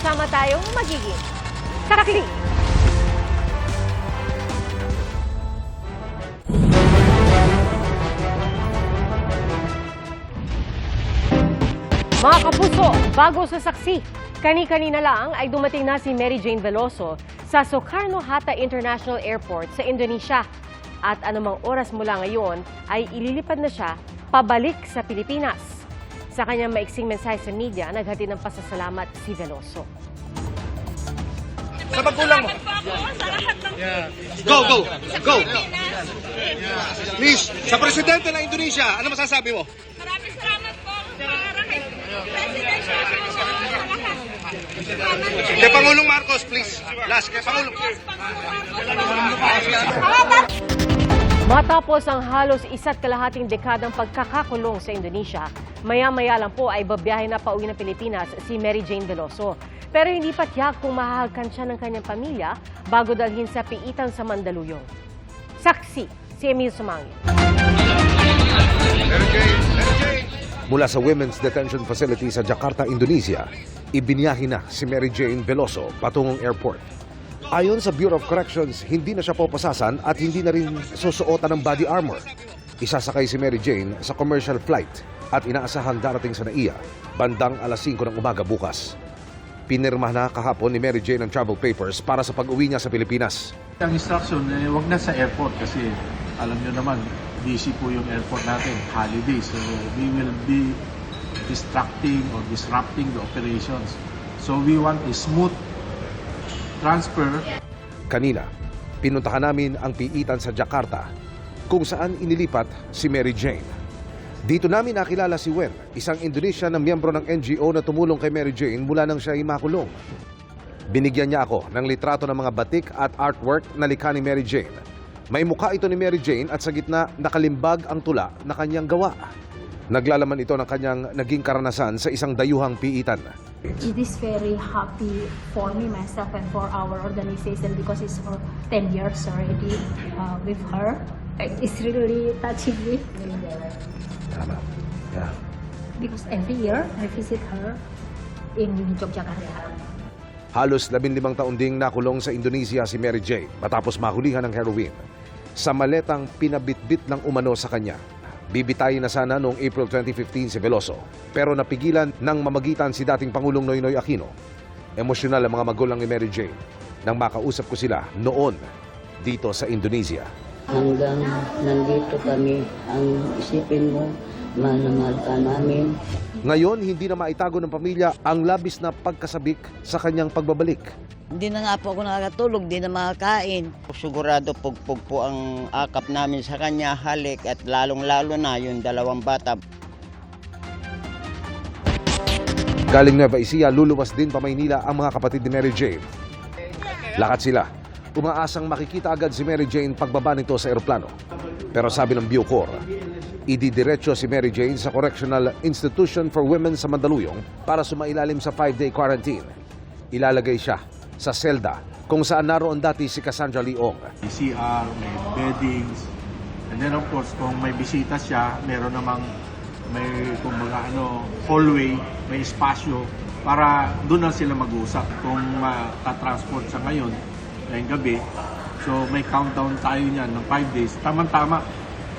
sama-sama tayong magiging saksi. Mga kapuso, bago sa saksi, kani-kanina lang ay dumating na si Mary Jane Veloso sa Sukarno Hatta International Airport sa Indonesia. At anumang oras mula ngayon ay ililipad na siya pabalik sa Pilipinas. Sa kanyang maiksing mensahe sa media, naghatid ng pasasalamat si Veloso. Sa magulang mo. Go, go, go. Please, sa presidente ng Indonesia, ano masasabi mo? Maraming salamat po para kay President Shosho sa lahat. Kay Pangulong Marcos, please. Last, kay Pangulong. Matapos ang halos isa't kalahating dekadang pagkakakulong sa Indonesia, maya-maya lang po ay babiyahe na pauwi ng Pilipinas si Mary Jane Veloso. Pero hindi pa tiyak kung mahahalkan siya ng kanyang pamilya bago dalhin sa piitan sa Mandaluyong. Saksi, si Emil Sumangit. Mula sa Women's Detention Facility sa Jakarta, Indonesia, ibinyahe na si Mary Jane Veloso patungong airport. Ayon sa Bureau of Corrections, hindi na siya popasasan at hindi na rin susuotan ng body armor. Isasakay si Mary Jane sa commercial flight at inaasahang darating sa NAIA bandang alas 5 ng umaga bukas. Pinirma na kahapon ni Mary Jane ang travel papers para sa pag-uwi niya sa Pilipinas. Ang instruction, eh, wag na sa airport kasi alam nyo naman, busy po yung airport natin, holiday. So we will be distracting or disrupting the operations. So we want a smooth transfer Kanina, pinuntahan namin ang piitan sa Jakarta kung saan inilipat si Mary Jane. Dito namin nakilala si Wen, isang Indonesian na miyembro ng NGO na tumulong kay Mary Jane mula nang siya ay makulong. Binigyan niya ako ng litrato ng mga batik at artwork na likha ni Mary Jane. May mukha ito ni Mary Jane at sa gitna nakalimbag ang tula na kanyang gawa. Naglalaman ito ng kanyang naging karanasan sa isang dayuhang piitan. It is very happy for me, myself, and for our organization because it's for 10 years already uh, with her. It's really touching me Tama. Yeah. because every year I visit her in Yogyakarta. Halos 15 taon ding nakulong sa Indonesia si Mary Jane matapos mahulihan ng heroin. Sa maletang pinabitbit ng umano sa kanya. Bibitayin na sana noong April 2015 si Veloso pero napigilan ng mamagitan si dating Pangulong Noynoy Aquino. Emosyonal ang mga magulang ni Mary Jane nang makausap ko sila noon dito sa Indonesia. hanggang nandito kami ang isipin mo mahal na mahal ka namin Ngayon, hindi na maitago ng pamilya ang labis na pagkasabik sa kanyang pagbabalik. Hindi na nga po ako nakakatulog, hindi na makakain. Sigurado pugpug po ang akap namin sa kanya, halik at lalong-lalo na yung dalawang bata. Galing Nueva Ecija, luluwas din pa Maynila ang mga kapatid ni Mary Jane. Lakad sila. Umaasang makikita agad si Mary Jane pagbaba nito sa eroplano. Pero sabi ng Bucor, ididiretso si Mary Jane sa Correctional Institution for Women sa Mandaluyong para sumailalim sa 5-day quarantine. Ilalagay siya sa selda kung saan naroon dati si Cassandra Leong. may CR, may beddings, and then of course, kung may bisita siya, meron namang may kumbaga ano, hallway, may espasyo para doon na sila mag-usap kung makatransport sa ngayon, ngayong gabi. So may countdown tayo niyan ng 5 days. Tama-tama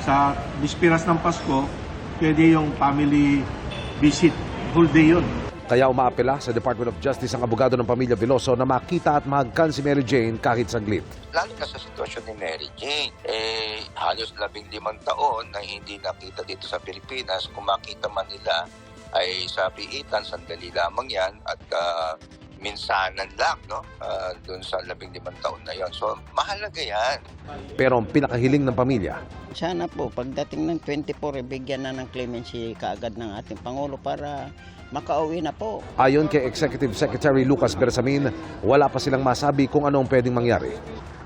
sa bispiras ng Pasko, pwede yung family visit, whole day yun. Kaya umaapela sa Department of Justice ang abogado ng pamilya Veloso na makita at mahagkan si Mary Jane kahit saglit. lalo na sa sitwasyon ni Mary Jane. Eh, halos labing limang taon na hindi nakita dito sa Pilipinas. Kung makita man nila ay sa piitan, sandali lamang yan at ah, minsanan lang, no? Ah, doon sa labing limang taon na yon. So, mahalaga yan. Pero ang pinakahiling ng pamilya, Sana po, pagdating ng 24, ibigyan na ng clemency kaagad ng ating Pangulo para makauwi na po. Ayon kay Executive Secretary Lucas Bersamin, wala pa silang masabi kung anong pwedeng mangyari.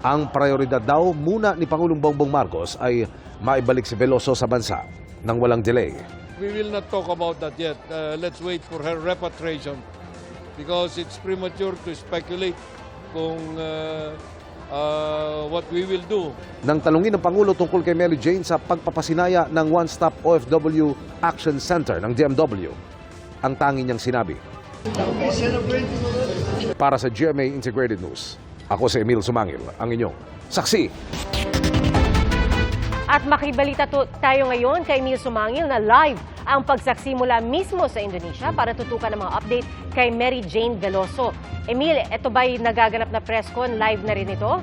Ang prioridad daw muna ni Pangulong Bongbong Marcos ay maibalik si Veloso sa bansa nang walang delay. We will not talk about that yet. Uh, let's wait for her repatriation because it's premature to speculate kung uh, uh, what we will do. Nang talungin ng Pangulo tungkol kay Mary Jane sa pagpapasinaya ng One Stop OFW Action Center ng DMW, ang tangi niyang sinabi, Para sa GMA Integrated News, ako si Emil Sumangil, ang inyong saksi. At makibalita to- tayo ngayon kay Emil Sumangil na live ang pagsaksi mula mismo sa Indonesia para tutukan ng mga update kay Mary Jane Veloso. Emil, ito ba'y nagaganap na press con? Live na rin ito?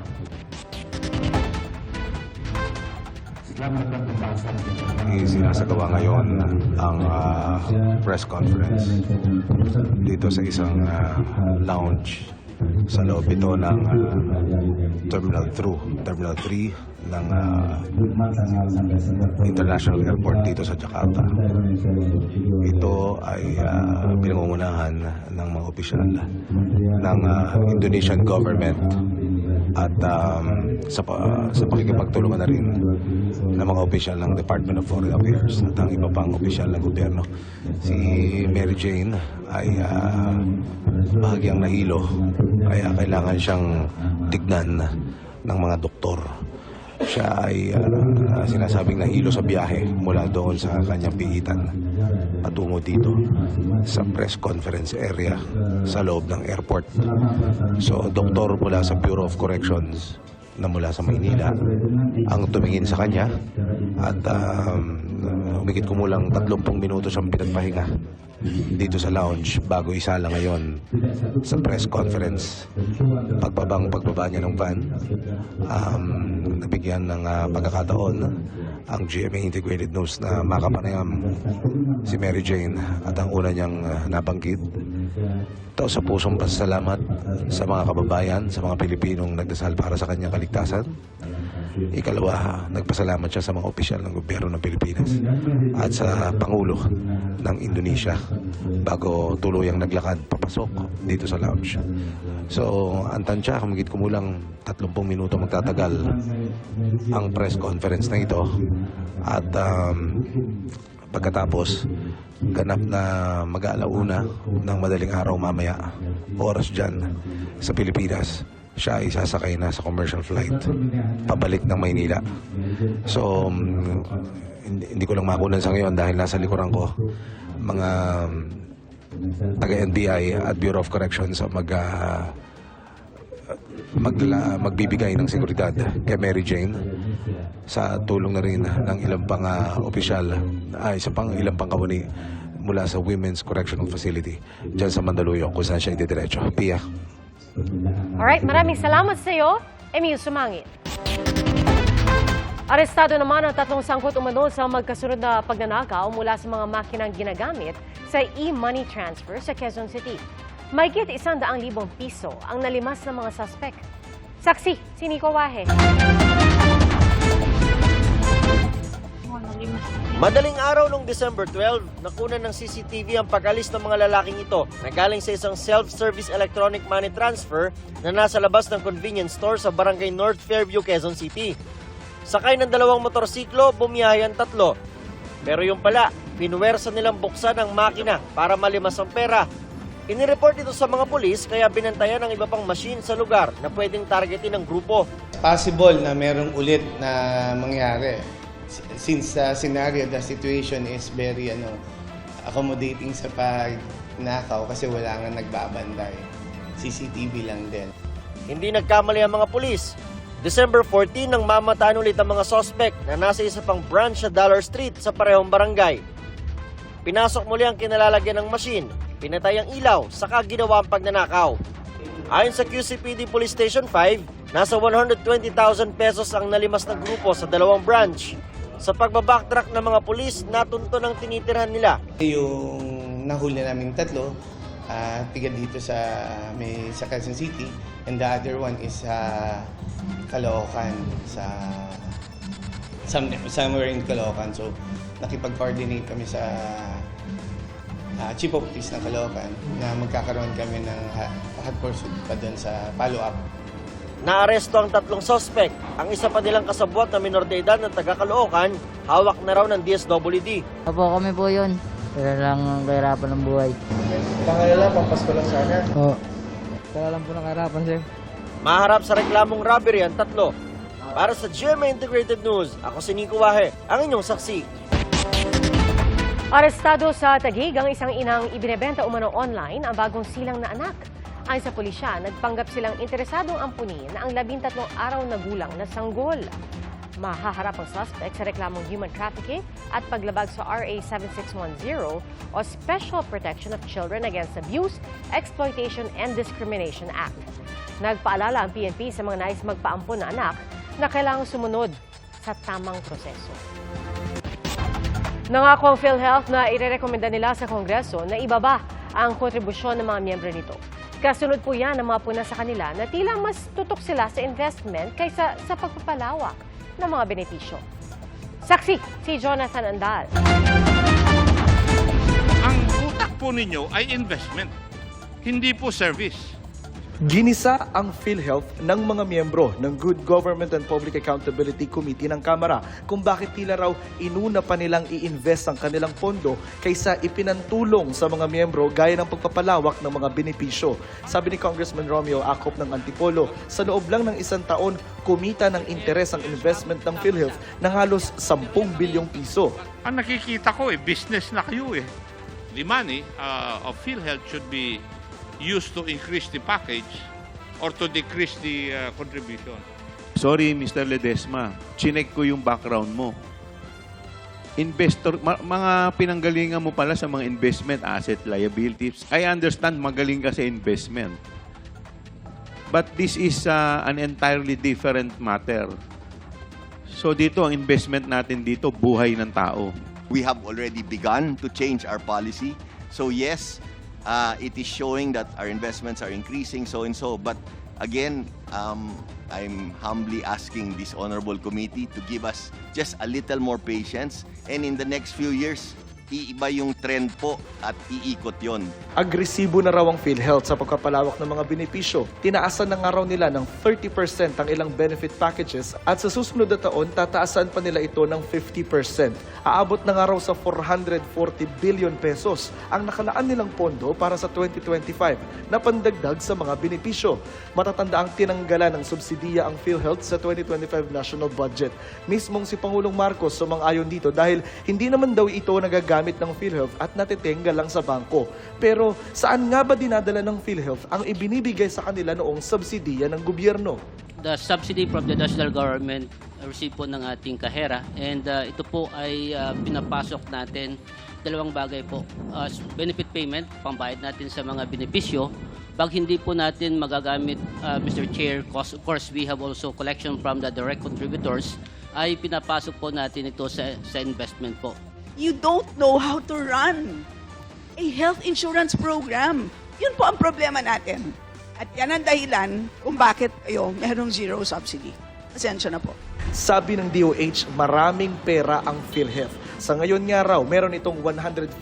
Isinasagawa ngayon ang ah, press conference dito sa isang ah, lounge sa loob ito ng ah, Terminal 2, Terminal 3 ng ah, International Airport dito sa Jakarta. Ito ay ah, pinangungunahan ng mga opisyal ng ah, Indonesian government at um, sa, pa, sa pakikipagtulungan na rin ng mga opisyal ng Department of Foreign Affairs at ang iba pang opisyal ng gobyerno. Si Mary Jane ay ah, bahagyang nahilo kaya kailangan siyang tignan ng mga doktor. Siya ay ah, sinasabing nahilo sa biyahe mula doon sa kanyang piitan patungo dito sa press conference area sa loob ng airport. So, doktor mula sa Bureau of Corrections na mula sa Maynila ang tumingin sa kanya at um, umigit kumulang 30 minuto siyang pinagpahinga dito sa lounge bago isala ngayon sa press conference. Pagbabang pagbaba niya ng van, um, nabigyan ng ah, pagkakataon ang GMA Integrated News na makapanayam si Mary Jane at ang una niyang ah, nabanggit ito sa pusong pasasalamat sa mga kababayan, sa mga Pilipinong nagdasal para sa kanyang kaligtasan. Ikalawa, nagpasalamat siya sa mga opisyal ng gobyerno ng Pilipinas at sa Pangulo ng Indonesia bago tuluyang naglakad papasok dito sa lounge. So, ang tansya, kumigit kumulang 30 minuto magtatagal ang press conference na ito at um, pagkatapos ganap na mag-aalauna ng madaling araw mamaya oras dyan sa Pilipinas siya ay sasakay na sa commercial flight pabalik ng Maynila so um, hindi, hindi ko lang makunan sa ngayon dahil nasa likuran ko mga um, taga-NBI at Bureau of Corrections ang mag ah, magla, magbibigay ng seguridad kay Mary Jane sa tulong na rin ng ilang pang ah, opisyal ay sa pang ilang pang kawani mula sa Women's Correctional Facility dyan sa Mandaluyong kung saan siya ididiretso. Pia. Alright, maraming salamat sa iyo, Emil Sumangit. Arestado naman ang tatlong sangkot umano sa magkasunod na pagnanakaw mula sa mga makinang ginagamit sa e-money transfer sa Quezon City. Mahigit isang daang libong piso ang nalimas ng mga suspect. Saksi, si Nico Wahe. Madaling araw noong December 12, nakunan ng CCTV ang pag-alis ng mga lalaking ito na galing sa isang self-service electronic money transfer na nasa labas ng convenience store sa barangay North Fairview, Quezon City. Sakay ng dalawang motorsiklo, bumiyahe ang tatlo. Pero yung pala, pinuwersa nilang buksan ang makina para malimas ang pera. Inireport ito sa mga pulis kaya binantayan ang iba pang machine sa lugar na pwedeng targetin ng grupo. possible na merong ulit na mangyari. Since the scenario, the situation is very ano, accommodating sa pagnakaw kasi wala nga nagbabantay. CCTV lang din. Hindi nagkamali ang mga pulis. December 14 nang mamataan ulit ang mga sospek na nasa isa pang branch sa Dollar Street sa parehong barangay. Pinasok muli ang kinalalagyan ng machine, pinatay ang ilaw, saka ginawa ang pagnanakaw. Ayon sa QCPD Police Station 5, nasa 120,000 pesos ang nalimas ng grupo sa dalawang branch. Sa pagbabacktrack ng mga pulis, natunto ng tinitirhan nila. Yung nahuli naming tatlo, ah, tiga dito sa may sa Quezon City and the other one is sa Caloocan sa some, somewhere in Caloocan. So nakipag-coordinate kami sa ah, Chief of Police ng Caloocan na magkakaroon kami ng hot pursuit pa doon sa follow-up Naaresto ang tatlong sospek. Ang isa pa nilang kasabwat na minor de edad na taga Caloocan, hawak na raw ng DSWD. Opo, kami po yun. Kaya lang ang kahirapan ng buhay. Pangalala, pampasko lang sana. Oo. Kaya lang po ng kahirapan, sir. Maharap sa reklamong robbery ang tatlo. Para sa GMA Integrated News, ako si Nico Wahe, ang inyong saksi. Arestado sa Taguig ang isang inang ibinebenta umano online ang bagong silang na anak. Ayon sa pulisya, nagpanggap silang interesadong ampunin na ang labintatlong araw na gulang na sanggol. Mahaharap ang suspect sa reklamong human trafficking at paglabag sa RA 7610 o Special Protection of Children Against Abuse, Exploitation and Discrimination Act. Nagpaalala ang PNP sa mga nais magpaampon na anak na kailangang sumunod sa tamang proseso. Nangako ang PhilHealth na irerekomenda nila sa Kongreso na ibaba ang kontribusyon ng mga miyembro nito. Kasunod po yan ang mga puna sa kanila na tila mas tutok sila sa investment kaysa sa pagpapalawak ng mga benepisyo. Saksi, si Jonathan Andal. Ang utak po ninyo ay investment, hindi po service. Ginisa ang PhilHealth ng mga miyembro ng Good Government and Public Accountability Committee ng Kamara kung bakit tila raw inuna pa nilang i-invest ang kanilang pondo kaysa ipinantulong sa mga miyembro gaya ng pagpapalawak ng mga benepisyo. Sabi ni Congressman Romeo Acop ng Antipolo, sa loob lang ng isang taon, kumita ng interes ang investment ng PhilHealth ng halos 10 bilyong piso. Ang nakikita ko eh, business na kayo eh. The money uh, of PhilHealth should be used to increase the package or to decrease the uh, contribution. Sorry, Mr. Ledesma. Chinek ko yung background mo. Investor, ma- mga pinanggalingan mo pala sa mga investment asset liabilities. I understand magaling ka sa investment. But this is uh, an entirely different matter. So dito, ang investment natin dito, buhay ng tao. we have already begun to change our policy. So yes, uh, it is showing that our investments are increasing, so and so. But again, um, I'm humbly asking this honorable committee to give us just a little more patience. And in the next few years, iiba yung trend po at iikot yon. Agresibo na raw ang PhilHealth sa pagpapalawak ng mga benepisyo. Tinaasan na nga raw nila ng 30% ang ilang benefit packages at sa susunod na taon, tataasan pa nila ito ng 50%. Aabot na nga raw sa 440 billion pesos ang nakalaan nilang pondo para sa 2025 na pandagdag sa mga benepisyo. Matatanda ang tinanggalan ng subsidiya ang PhilHealth sa 2025 national budget. Mismong si Pangulong Marcos sumang-ayon dito dahil hindi naman daw ito nagagamit ng PhilHealth at natitenga lang sa bangko. Pero saan nga ba dinadala ng PhilHealth ang ibinibigay sa kanila noong subsidiya ng gobyerno? the subsidy from the national government uh, receive po ng ating kahera and uh, ito po ay uh, pinapasok natin dalawang bagay po as benefit payment pambayad natin sa mga benepisyo pag hindi po natin magagamit uh, Mr. Chair cause, of course we have also collection from the direct contributors ay pinapasok po natin ito sa, sa investment po You don't know how to run a health insurance program. Yun po ang problema natin. At yan ang dahilan kung bakit kayo merong zero subsidy. Pasensya na po. Sabi ng DOH, maraming pera ang PhilHealth. Sa ngayon nga raw, meron itong 150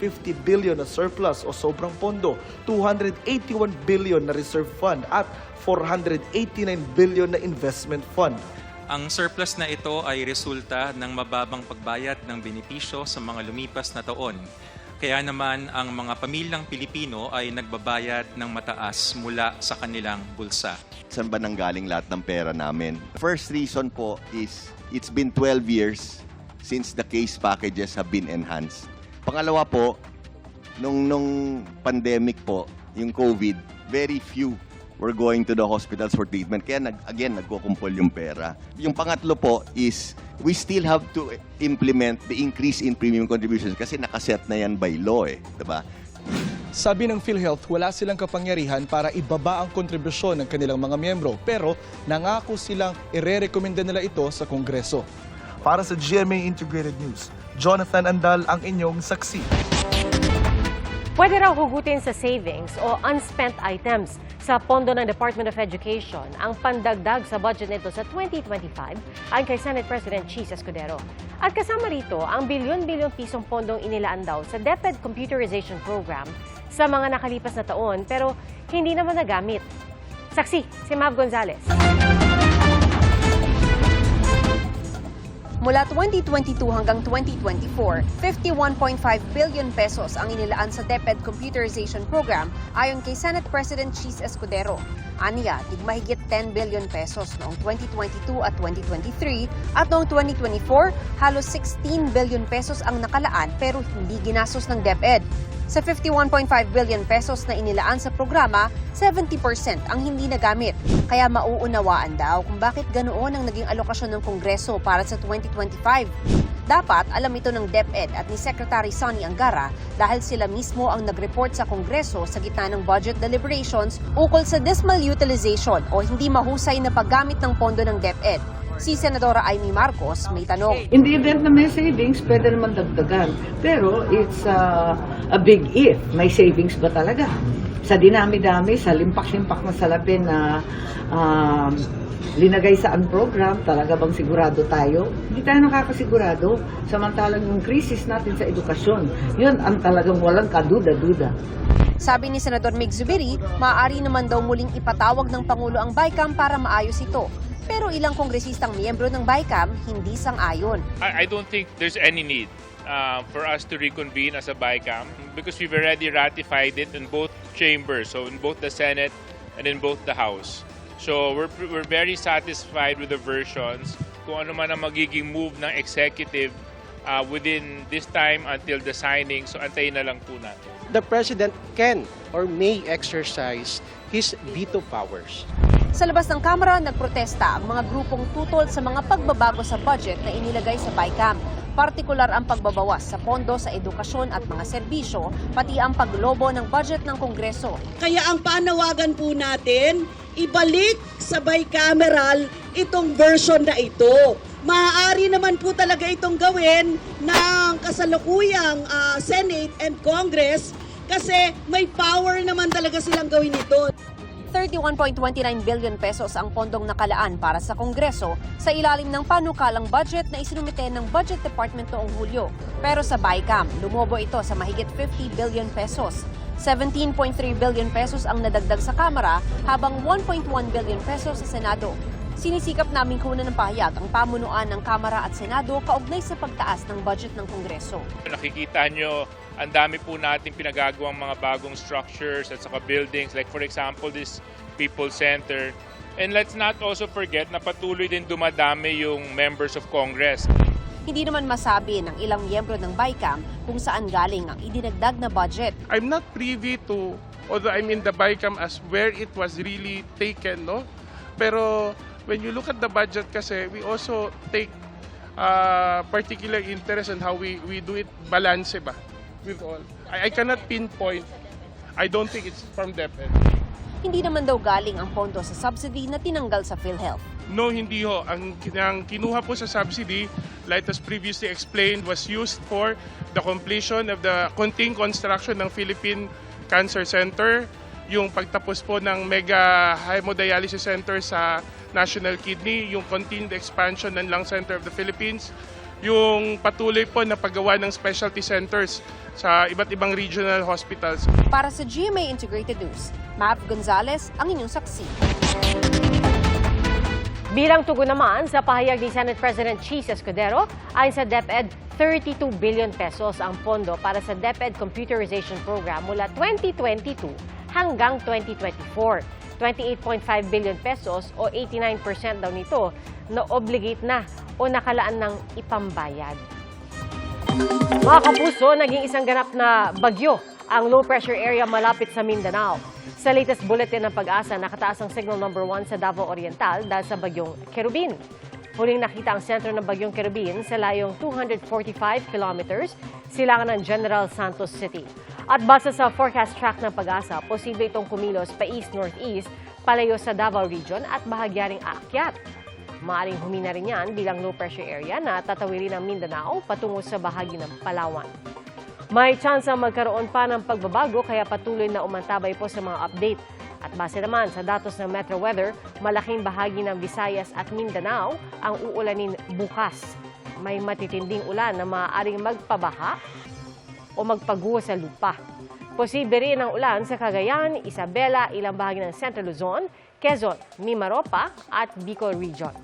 billion na surplus o sobrang pondo, 281 billion na reserve fund at 489 billion na investment fund. Ang surplus na ito ay resulta ng mababang pagbayad ng benepisyo sa mga lumipas na taon. Kaya naman ang mga pamilyang Pilipino ay nagbabayad ng mataas mula sa kanilang bulsa. Saan ba nanggaling lahat ng pera namin? First reason po is it's been 12 years since the case packages have been enhanced. Pangalawa po, nung, nung pandemic po, yung COVID, very few were going to the hospitals for treatment. Kaya nag, again, nagkukumpol yung pera. Yung pangatlo po is we still have to implement the increase in premium contributions kasi nakaset na yan by law eh. Diba? Sabi ng PhilHealth, wala silang kapangyarihan para ibaba ang kontribusyon ng kanilang mga miyembro. Pero nangako silang ire-recommenda nila ito sa Kongreso. Para sa GMA Integrated News, Jonathan Andal ang inyong saksi. Pwede raw hugutin sa savings o unspent items sa pondo ng Department of Education ang pandagdag sa budget nito sa 2025 ayon kay Senate President Cheese Escudero. At kasama rito ang bilyon-bilyong pisong pondong inilaan daw sa DepEd Computerization Program sa mga nakalipas na taon pero hindi naman nagamit. Saksi, si Mav Gonzalez. Mula 2022 hanggang 2024, 51.5 billion pesos ang inilaan sa DepEd Computerization Program ayon kay Senate President Cheese Escudero. Aniya, tigmahigit 10 billion pesos noong 2022 at 2023 at noong 2024, halos 16 billion pesos ang nakalaan pero hindi ginastos ng DepEd. Sa 51.5 billion pesos na inilaan sa programa, 70% ang hindi nagamit. Kaya mauunawaan daw kung bakit ganoon ang naging alokasyon ng Kongreso para sa 2025. Dapat alam ito ng DepEd at ni Secretary Sonny Angara dahil sila mismo ang nag-report sa Kongreso sa gitna ng budget deliberations ukol sa dismal utilization o hindi mahusay na paggamit ng pondo ng DepEd. Si Senadora Amy Marcos may tanong. In the event na may savings, pwede naman dagdagan. Pero it's uh, a big if. May savings ba talaga? Sa dinami-dami, sa limpak-limpak na salapin na um, linagay sa ang program, talaga bang sigurado tayo? Hindi tayo nakakasigurado. Samantalang yung crisis natin sa edukasyon, yun ang talagang walang kaduda-duda. Sabi ni Senador Mig Zubiri, maaari naman daw muling ipatawag ng Pangulo ang BICAM para maayos ito. Pero ilang kongresistang miyembro ng BICAM hindi sang-ayon. I, I don't think there's any need uh, for us to reconvene as a BICAM because we've already ratified it in both chambers, so in both the Senate and in both the House. So we're, we're very satisfied with the versions. Kung ano man ang magiging move ng executive uh, within this time until the signing, so antayin na lang po natin. the president can or may exercise his veto powers. Sa labas ng Kamara, nagprotesta ang mga grupong tutol sa mga pagbabago sa budget na inilagay sa BICAM. Partikular ang pagbabawas sa pondo sa edukasyon at mga serbisyo, pati ang paglobo ng budget ng Kongreso. Kaya ang panawagan po natin, ibalik sa bicameral itong version na ito. Maaari naman po talaga itong gawin ng kasalukuyang ah, Senate and Congress kasi may power naman talaga silang gawin ito. 31.29 billion pesos ang pondong nakalaan para sa Kongreso sa ilalim ng panukalang budget na isinumite ng Budget Department noong Hulyo. Pero sa BICAM, lumobo ito sa mahigit 50 billion pesos. 17.3 billion pesos ang nadagdag sa Kamara habang 1.1 billion pesos sa Senado. Sinisikap namin kunan ng pahayag ang pamunuan ng Kamara at Senado kaugnay sa pagtaas ng budget ng Kongreso. Nakikita nyo, ang dami po natin pinagagawang mga bagong structures at saka buildings. Like for example, this People Center. And let's not also forget na patuloy din dumadami yung members of Congress. Hindi naman masabi ng ilang miyembro ng BICAM kung saan galing ang idinagdag na budget. I'm not privy to, although I'm in the BICAM as where it was really taken, no? Pero when you look at the budget kasi, we also take uh, particular interest in how we, we do it balance ba with all. I, I cannot pinpoint. I don't think it's from DepEd. Hindi naman daw galing ang pondo sa subsidy na tinanggal sa PhilHealth. No, hindi ho. Ang, ang kinuha po sa subsidy, like as previously explained, was used for the completion of the contained construction ng Philippine Cancer Center, yung pagtapos po ng mega hemodialysis center sa National Kidney, yung continued expansion ng Lung Center of the Philippines, yung patuloy po na paggawa ng specialty centers sa iba't ibang regional hospitals. Para sa GMA Integrated News, Mav Gonzalez ang inyong saksi. Bilang tugon naman sa pahayag ni Senate President Cheese Escudero, ayon sa DepEd, 32 billion pesos ang pondo para sa DepEd Computerization Program mula 2022 hanggang 2024. 28.5 billion pesos o 89% daw nito na obligate na o nakalaan ng ipambayad. Mga kapuso, naging isang ganap na bagyo ang low pressure area malapit sa Mindanao. Sa latest bulletin ng pag-asa, nakataas ang signal number 1 sa Davao Oriental dahil sa bagyong Kerubin. Huling nakita ang sentro ng bagyong Kerubin sa layong 245 kilometers silangan ng General Santos City. At base sa forecast track ng pag-asa, posible itong kumilos pa east-northeast palayo sa Davao Region at bahagyaring aakyat. Maaring humina rin yan bilang low pressure area na tatawirin ng Mindanao patungo sa bahagi ng Palawan. May chance ang magkaroon pa ng pagbabago kaya patuloy na umantabay po sa mga update. At base naman sa datos ng Metro Weather, malaking bahagi ng Visayas at Mindanao ang uulanin bukas. May matitinding ulan na maaaring magpabaha o magpaguho sa lupa. Posible rin ang ulan sa Cagayan, Isabela, ilang bahagi ng Central Luzon, Quezon, Mimaropa at Bicol Region.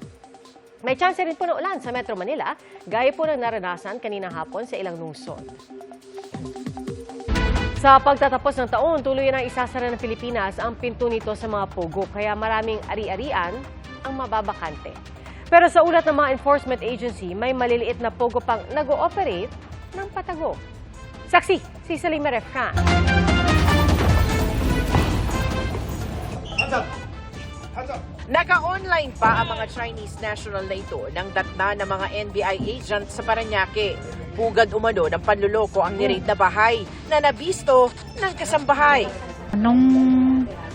May chance rin po ng ulan sa Metro Manila, gaya po ng naranasan kaninang hapon sa ilang lungsod. Sa pagtatapos ng taon, tuloy na isasara ng Pilipinas ang pinto nito sa mga pogo, kaya maraming ari-arian ang mababakante. Pero sa ulat ng mga enforcement agency, may maliliit na pogo pang nag-ooperate ng patago. Saksi, si Salima Refran. Naka-online pa ang mga Chinese national na ito ng datna ng mga NBI agent sa Paranaque. Pugad umano ng panluloko ang niraid na bahay na nabisto ng kasambahay. Nung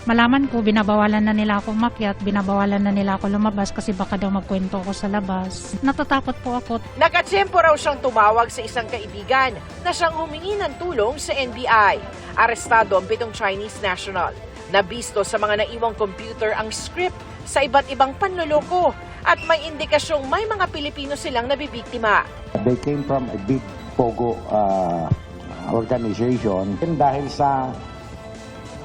malaman ko, binabawalan na nila ako makyat, binabawalan na nila ako lumabas kasi baka daw magkwento ako sa labas. Natatakot po ako. Nakatsyempo raw siyang tumawag sa isang kaibigan na siyang humingi ng tulong sa NBI. Arestado ang pitong Chinese national. Nabisto sa mga naiwang computer ang script sa iba't ibang panloloko at may indikasyong may mga Pilipino silang nabibiktima. They came from a big Pogo uh, organization. And dahil sa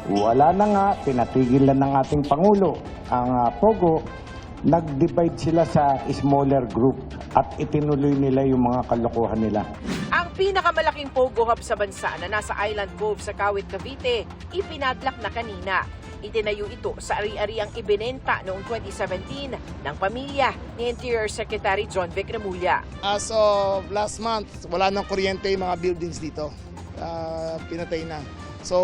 wala na nga, pinatigil na ng ating Pangulo ang uh, Pogo, nag-divide sila sa smaller group at itinuloy nila yung mga kalokohan nila. Ang pinakamalaking Pogo Hub sa bansa na nasa Island Cove sa Kawit, Cavite, ipinadlak na kanina. Itinayo ito sa ari-ariang ibinenta noong 2017 ng pamilya ni Interior Secretary John Vic Remulla. As of last month, wala nang kuryente yung mga buildings dito. Ah, pinatay na. So,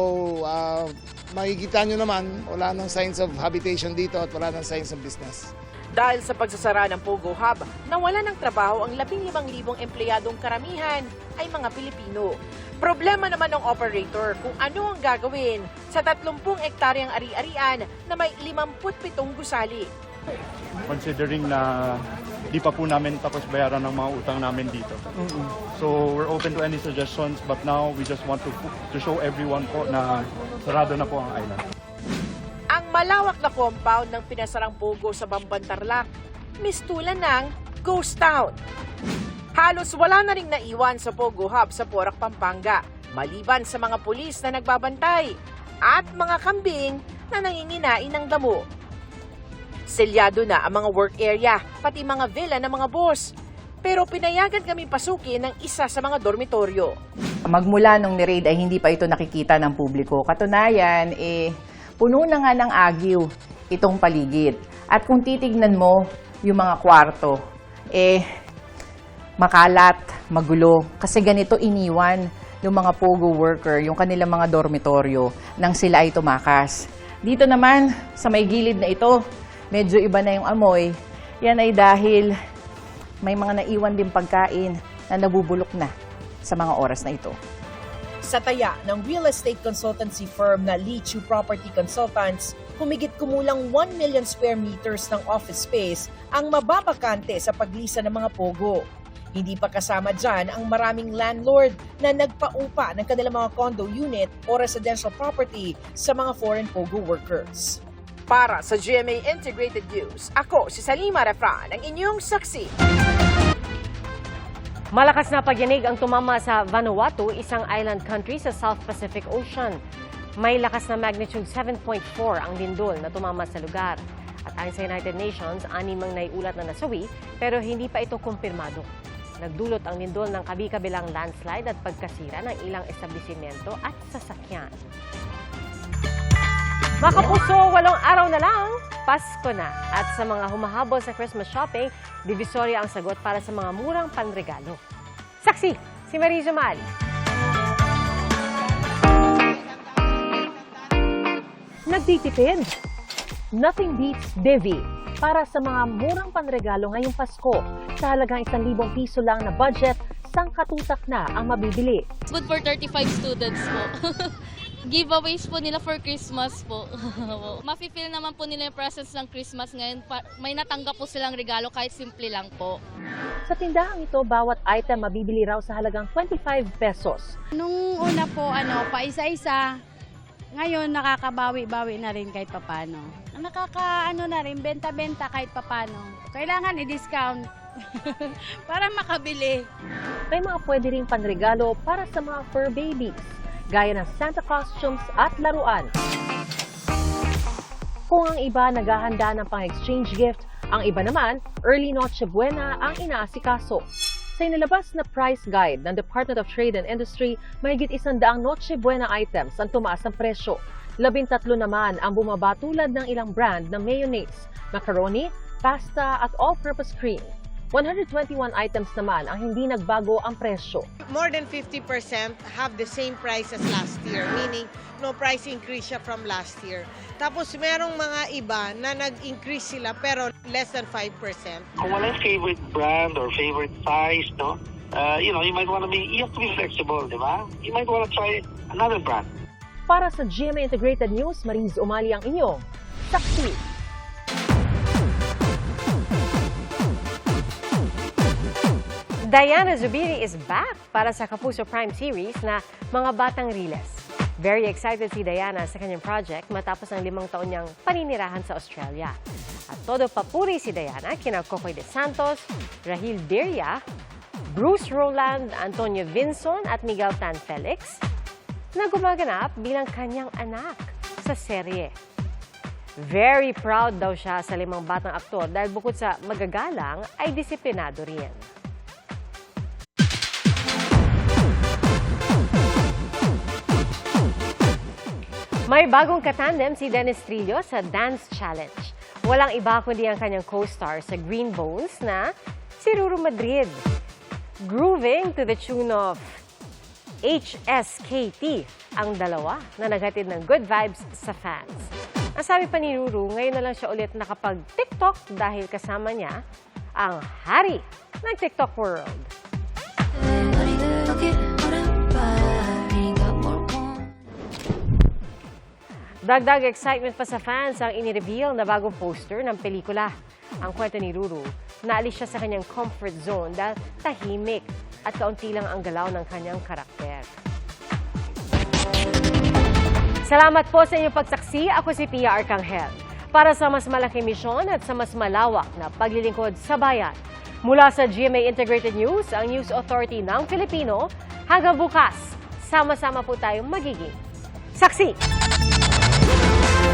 uh, makikita nyo naman, wala nang signs of habitation dito at wala nang signs of business. Dahil sa pagsasara ng Pogo Hub, nawala ng trabaho ang 15,000 empleyadong karamihan ay mga Pilipino. Problema naman ng operator kung ano ang gagawin sa 30 ektaryang ari-arian na may 57 gusali. considering na di pa po namin tapos bayaran ng mga utang namin dito. So we're open to any suggestions but now we just want to to show everyone po na sarado na po ang island. Malawak na compound ng pinasarang Pogo sa Bamban Tarlac, mistulan ng Ghost Town. Halos wala na ring naiwan sa Pogo Hub sa Porac, Pampanga, maliban sa mga pulis na nagbabantay at mga kambing na nanginginain ng damo. Selyado na ang mga work area, pati mga villa ng mga boss. Pero pinayagan kami pasukin ng isa sa mga dormitoryo. Magmula nung ni-raid ay hindi pa ito nakikita ng publiko. Katunayan, eh, puno na nga ng agiw itong paligid. At kung titignan mo yung mga kwarto, eh, makalat, magulo. Kasi ganito iniwan yung mga pogo worker, yung kanilang mga dormitoryo, nang sila ay tumakas. Dito naman, sa may gilid na ito, medyo iba na yung amoy. Yan ay dahil may mga naiwan din pagkain na nabubulok na sa mga oras na ito. Sa taya ng real estate consultancy firm na Lee Chu Property Consultants, humigit kumulang 1 million square meters ng office space ang mababakante sa paglisa ng mga pogo. Hindi pa kasama dyan ang maraming landlord na nagpaupa ng kanilang mga condo unit o residential property sa mga foreign pogo workers. Para sa GMA Integrated News, ako si Salima Refran, ang inyong saksi. Malakas na pagyanig ang tumama sa Vanuatu, isang island country sa South Pacific Ocean. May lakas na magnitude 7.4 ang lindol na tumama sa lugar. At ayon sa United Nations, anim ang naiulat na nasawi pero hindi pa ito kumpirmado. Nagdulot ang lindol ng kabi-kabilang landslide at pagkasira ng ilang establishmento at sasakyan. Mga kapuso, walong araw na lang, Pasko na. At sa mga humahabol sa Christmas shopping, Divisoria ang sagot para sa mga murang panregalo. Saksi, si Marizo Mali. Nagtitipid. Nothing beats Divi para sa mga murang panregalo ngayong Pasko. Sa halagang 1,000 piso lang na budget, sangkatutak na ang mabibili. Good for 35 students po. Giveaways po nila for Christmas po. Mafe-feel naman po nila yung presence ng Christmas ngayon. May natanggap po silang regalo kahit simple lang po. Sa tindahang ito, bawat item mabibili raw sa halagang 25 pesos. Nung una po, ano, pa isa-isa. Ngayon, nakakabawi-bawi na rin kahit papano. Nakaka, ano na rin, benta-benta kahit papano. Kailangan i-discount para makabili. May mga pwede ring panregalo para sa mga fur babies, gaya ng Santa costumes at laruan. Kung ang iba naghahanda ng pang-exchange gift, ang iba naman, early Noche Buena ang inaasikaso. Sa inilabas na price guide ng Department of Trade and Industry, mahigit isandaang Noche Buena items ang tumaas ang presyo. Labintatlo naman ang bumaba tulad ng ilang brand ng mayonnaise, macaroni, pasta at all-purpose cream. 121 items naman ang hindi nagbago ang presyo. more than 50% have the same price as last year, meaning no price increase siya from last year. Tapos merong mga iba na nag-increase sila pero less than 5%. Kung wala yung favorite brand or favorite size, no? Uh, you know, you might want to be, you have to be flexible, di ba? You might want to try another brand. Para sa GMA Integrated News, Mariz Umali ang inyong saksi. Diana Zubiri is back para sa Kapuso Prime series na Mga Batang Riles. Very excited si Diana sa kanyang project matapos ang limang taon niyang paninirahan sa Australia. At todo papuri si Diana kina Kokoy de Santos, Rahil Deria, Bruce Roland, Antonio Vinson at Miguel Tan Felix na gumaganap bilang kanyang anak sa serye. Very proud daw siya sa limang batang aktor dahil bukod sa magagalang ay disiplinado rin. May bagong katandem si Dennis Trillo sa Dance Challenge. Walang iba kundi ang kanyang co-star sa Green Bones na si Ruru Madrid. Grooving to the tune of HSKT ang dalawa na naghatid ng good vibes sa fans. Ang sabi pa ni Ruru, ngayon na lang siya ulit nakapag-TikTok dahil kasama niya ang hari ng TikTok world. Dagdag excitement pa sa fans ang inireveal na bagong poster ng pelikula. Ang kwento ni Ruru, naalis siya sa kanyang comfort zone dahil tahimik at kaunti lang ang galaw ng kanyang karakter. Salamat po sa inyong pagsaksi. Ako si Pia Arcangel. Para sa mas malaking misyon at sa mas malawak na paglilingkod sa bayan. Mula sa GMA Integrated News, ang News Authority ng Filipino, hanggang bukas, sama-sama po tayong magiging saksi.